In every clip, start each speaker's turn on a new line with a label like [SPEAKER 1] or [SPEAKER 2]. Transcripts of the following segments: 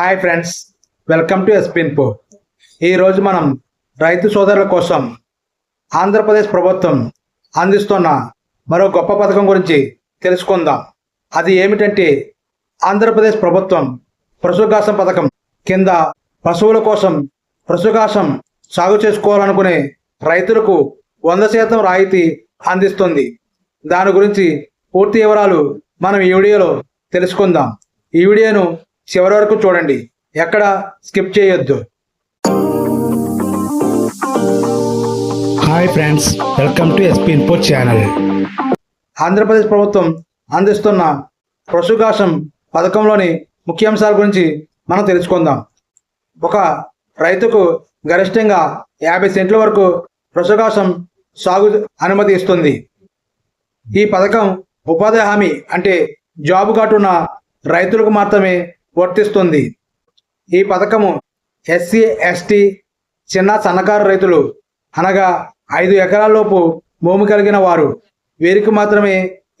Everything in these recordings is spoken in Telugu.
[SPEAKER 1] Hi friends welcome to SP Info ఈరోజు మనం రైతు సోదరుల కోసం ఆంధ్రప్రదేశ్ ప్రభుత్వం అందిస్తున్న మరో గొప్ప పథకం గురించి తెలుసుకుందాం. అది ఏమిటంటే ఆంధ్రప్రదేశ్ ప్రభుత్వం పశుగ్రాసం పథకం కింద పశువుల కోసం పశుగ్రాసం సాగు చేసుకోవాలనుకునే రైతులకు వంద శాతం రాయితీ అందిస్తుంది. దాని గురించి పూర్తి వివరాలు మనం ఈ వీడియోలో తెలుసుకుందాం. ఈ వీడియోను చివరి వరకు చూడండి. ఎక్కడ? స్కిప్ చేయొద్దు.
[SPEAKER 2] Hi friends welcome to SP info channel.
[SPEAKER 1] Andhra Pradesh ప్రభుత్వం అందిస్తున్న పశుగ్రాసం పథకంలోని ముఖ్యాంశాల గురించి మనం తెలుసుకుందాం. ఒక రైతుకు గరిష్టంగా యాభై సెంట్ల వరకు పశుగ్రాసం సాగు అనుమతి ఇస్తుంది. ఈ పథకం ఉపాధి హామీ అంటే జాబ్ కార్డు ఉన్న రైతులకు మాత్రమే వర్తిస్తుంది. ఈ పథకము ఎస్సీ ఎస్టీ చిన్న సన్నకారు రైతులు అనగా ఐదు ఎకరాలలోపు భూమి కలిగిన వారు వీరికి మాత్రమే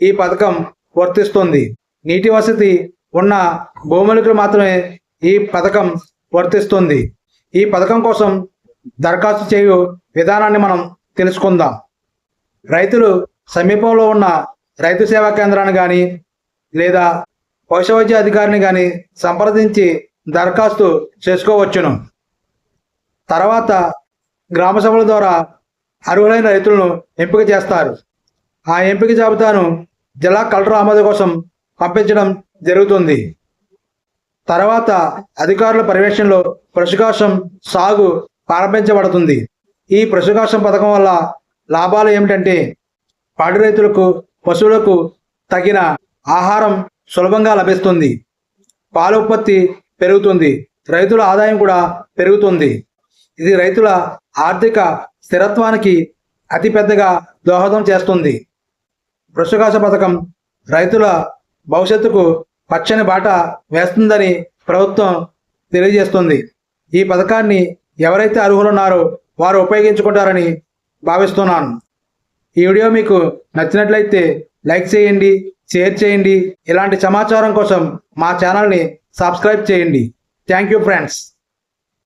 [SPEAKER 1] ఈ పథకం వర్తిస్తుంది. నీటి వసతి ఉన్న భూములకు మాత్రమే ఈ పథకం వర్తిస్తుంది. ఈ పథకం కోసం దరఖాస్తు చేయు విధానాన్ని మనం తెలుసుకుందాం. రైతులు సమీపంలో ఉన్న రైతు సేవా కేంద్రాన్ని కానీ లేదా పశువైద్య అధికారిని కానీ సంప్రదించి దరఖాస్తు చేసుకోవచ్చును. తర్వాత గ్రామ సభల ద్వారా అర్హులైన రైతులను ఎంపిక చేస్తారు. ఆ ఎంపిక జాబితాను జిల్లా కలెక్టర్ ఆమోదం కోసం పంపించడం జరుగుతుంది. తర్వాత అధికారుల పర్యవేక్షణలో పశుకాశం సాగు ప్రారంభించబడుతుంది. ఈ పశుకాశం పథకం వల్ల లాభాలు ఏమిటంటే పాడి రైతులకు పశువులకు తగిన ఆహారం సులభంగా లభిస్తుంది. పాల ఉత్పత్తి పెరుగుతుంది. రైతుల ఆదాయం కూడా పెరుగుతుంది. ఇది రైతుల ఆర్థిక స్థిరత్వానికి అతిపెద్దగా దోహదం చేస్తుంది. వృషకాశ పథకం రైతుల భవిష్యత్తుకు పచ్చని బాట వేస్తుందని ప్రభుత్వం తెలియజేస్తుంది. ఈ పథకాన్ని ఎవరైతే అర్హులున్నారో వారు ఉపయోగించుకుంటారని భావిస్తున్నాను. ఈ వీడియో మీకు నచ్చినట్లయితే లైక్ చేయండి షేర్ చేయండి. ఇలాంటి సమాచారం కోసం మా ఛానల్ని సబ్స్క్రైబ్ చేయండి. Thank you friends.